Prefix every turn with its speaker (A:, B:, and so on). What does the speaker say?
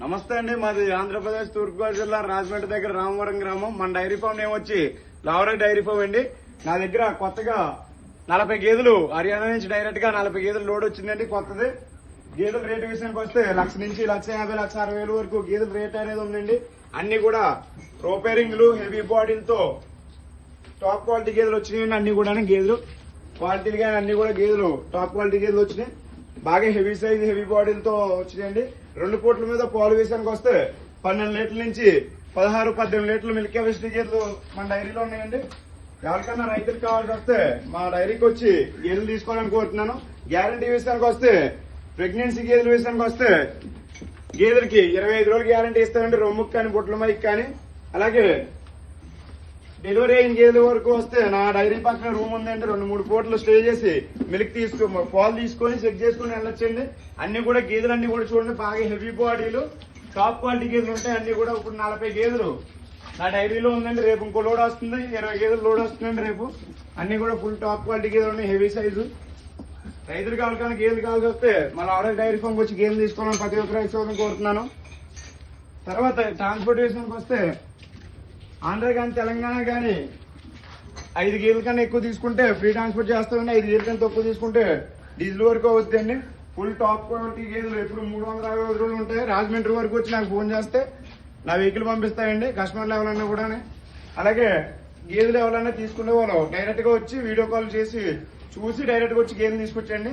A: నమస్తే అండి మాది ఆంధ్రప్రదేశ్ తూర్పుగోదావరి జిల్లా రాజమండ్రి దగ్గర రామవరం గ్రామం. మన డైరీ ఫామ్ నేమ్ వచ్చి లావరే డైరీ ఫామ్ అండి. నా దగ్గర కొత్తగా నలభై గేదెలు హర్యానా నుంచి డైరెక్ట్గా నలభై గేదెలు లోడ్ వచ్చిందండి కొత్తది. గేదెల రేటు విషయానికి వస్తే లక్ష నుంచి లక్ష యాభై లక్ష అరవై వేలు వరకు గేదెల రేట్ అనేది ఉందండి. అన్ని కూడా రోపేరింగ్లు హెవీ బాడీలతో టాప్ క్వాలిటీ గేదెలు వచ్చినాయండి అన్ని కూడా గేదెలు. క్వాలిటీలు కానీ అన్ని కూడా గేదెలు టాప్ క్వాలిటీ గేదెలు వచ్చినాయి. బాగా హెవీ సైజ్ హెవీ బాడీలతో వచ్చినాయండి. రెండు కోట్ల మీద పాలు విషయానికి వస్తే పన్నెండు లీటర్ల నుంచి పదహారు పద్దెనిమిది లీటర్లు మిల్క్ కెపాసిటీ గేదెలు మన డైరీలో ఉన్నాయండి. ఎవరికైనా రైతులకు కావాల్సి వస్తే మా డైరీకి వచ్చి గేదెలు తీసుకోవాలని కోరుతున్నాను. గ్యారంటీ విషయానికి వస్తే ప్రెగ్నెన్సీ గేదెల విషయానికి వస్తే గేదెలకి ఇరవై ఐదు రోజులు గ్యారంటీ ఇస్తామండి రొమ్ముకి కానీ బుట్ల మైకి కానీ. అలాగే డెలివరీ అయిన గేదెల వరకు వస్తే నా డైరీ పక్కన రూమ్ ఉందండి రెండు మూడు పూటలు స్టే చేసి మిల్క్ తీసుకో పాలు తీసుకొని చెక్ చేసుకుని వెళ్ళొచ్చండి. అన్ని కూడా గేదెలు అన్ని కూడా చూడండి బాగా హెవీ బాడీలు. టాప్ క్వాలిటీ గేదెలు ఉంటాయి అన్ని కూడా ఇప్పుడు నలభై గేదెలు. నా డైరీలో ఉందండి రేపు ఇంకో లోడ్ వస్తుంది ఇరవై గేదెలు లోడ్ వస్తుందండి రేపు. అన్ని కూడా ఫుల్ టాప్ క్వాలిటీ గేదెలు ఉన్నాయి హెవీ సైజు రైతులు కావాలి కానీ గేదెలు కావాల్సి వస్తే మన ఆర్డర్ డైరీ ఫామ్ వచ్చి గేదెలు తీసుకోవాలని ప్రతి ఒక్క రైతు కోరుతున్నాను. తర్వాత ట్రాన్స్పోర్టేషన్కి వస్తే ఆంధ్ర కానీ తెలంగాణ కానీ ఐదు గేదెల కన్నా ఎక్కువ తీసుకుంటే ఫ్రీ ట్రాన్స్పోర్ట్ చేస్తామండి ఐదు గేదెల కన్నా తక్కువ తీసుకుంటే డీజిల్ వరకు అవుతుందండి. ఫుల్ టాప్ క్వాలిటీ గేదెలు ఎప్పుడు మూడు వందల అరవై రోజులు ఉంటాయి. రాజమండ్రి వరకు వచ్చి నాకు ఫోన్ చేస్తే నా వెహికల్ పంపిస్తాయండి కస్టమర్లు ఎవరన్నా కూడా అలాగే గేదెలు ఎవరన్నా తీసుకునే వాళ్ళు. డైరెక్ట్గా వచ్చి వీడియో కాల్ చేసి చూసి డైరెక్ట్గా వచ్చి గేదెలు తీసుకొచ్చండి.